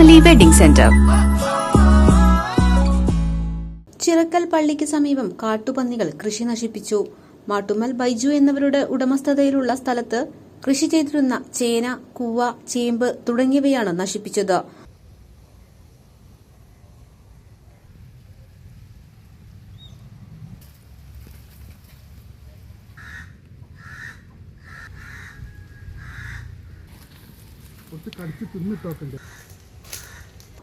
Family wedding centre Chirakkal പള്ളിക്ക് സമീപം കാട്ടുപന്നികൾ കൃഷി നശിപ്പിച്ചു. മാട്ടുമൽ ബൈജു എന്നിവരുടെ ഉടമസ്ഥതയിലുള്ള സ്ഥലത്ത് കൃഷി ചെയ്തിരുന്ന ചേന കൂവ ചേമ്പ് തുടങ്ങിയവയാണ് നശിപ്പിച്ചത്.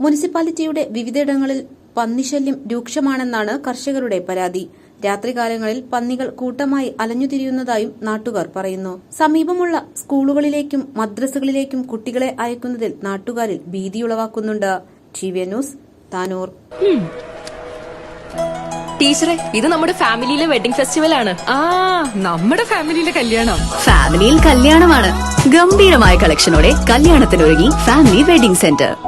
മുനിസിപ്പാലിറ്റിയുടെ വിവിധയിടങ്ങളിൽ പന്നിശല്യം രൂക്ഷമാണെന്നാണ് കർഷകരുടെ പരാതി. രാത്രികാലങ്ങളിൽ പന്നികൾ കൂട്ടമായി അലഞ്ഞുതിരിയുന്നതായും നാട്ടുകാർ പറയുന്നു. സമീപമുള്ള സ്കൂളുകളിലേക്കും മദ്രസകളിലേക്കും കുട്ടികളെ അയക്കുന്നതിൽ നാട്ടുകാരിൽ ഭീതിയുളവാക്കുന്നുണ്ട് ന്യൂസ് താനൂർ. ടീച്ചറെ ഇത് നമ്മുടെ ഫാമിലിയിലെ വെഡിംഗ് ഫെസ്റ്റിവൽ ആണ്. ആ നമ്മുടെ ഫാമിലിയിലെ കല്യാണം. ഫാമിലിയിൽ കല്യാണമാണ്. ഗംഭീരമായ കളക്ഷനോടെ കല്യാണത്തിനൊരുങ്ങി ഫാമിലി വെഡിംഗ് സെന്റർ.